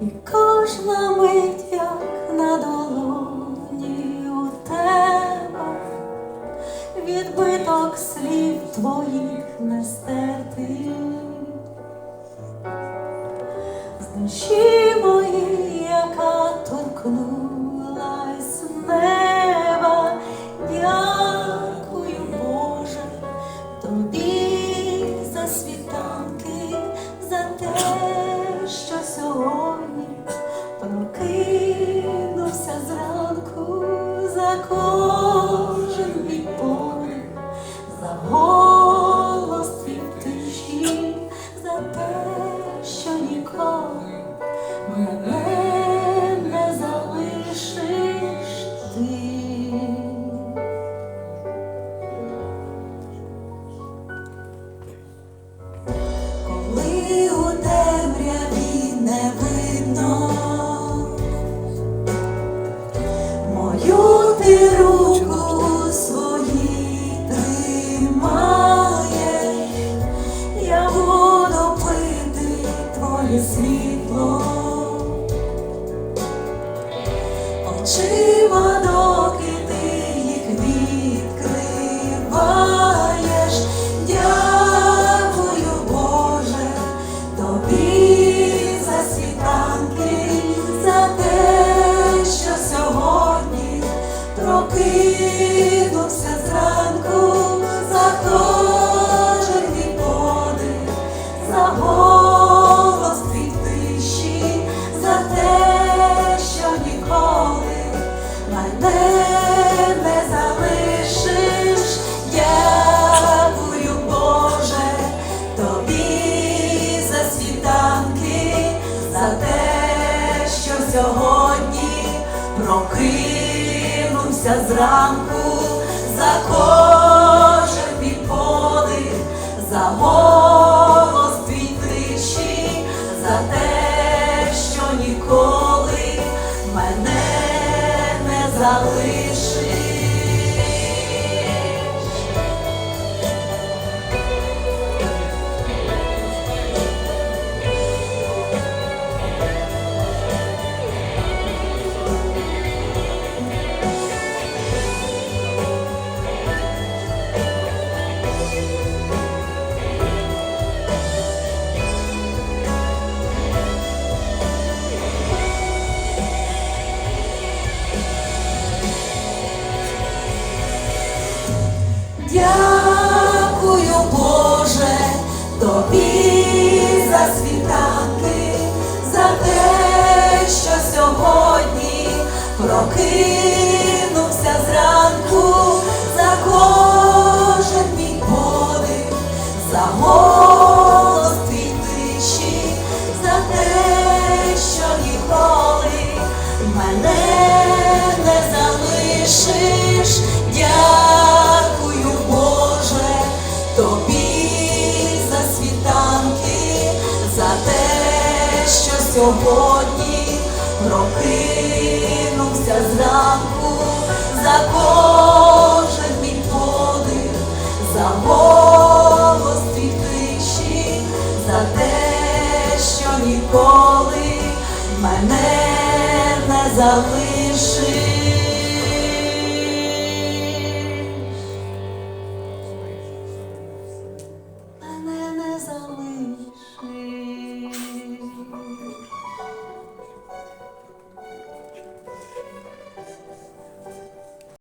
і кожна мить, як на долоні у тебе, відбиток слів твоїх несте. cool. Співана кинувся зранку за кожен мій подих, за прокинувся зранку за кожен мій подих, за голос твій тиші, за те, що ніколи мене не залишиш. Дякую, Боже, тобі за світанки, за те, що сьогодні прокинувся зранку, за кожен мій подих, за голос твій тиші, за те, що ніколи мене не залишив.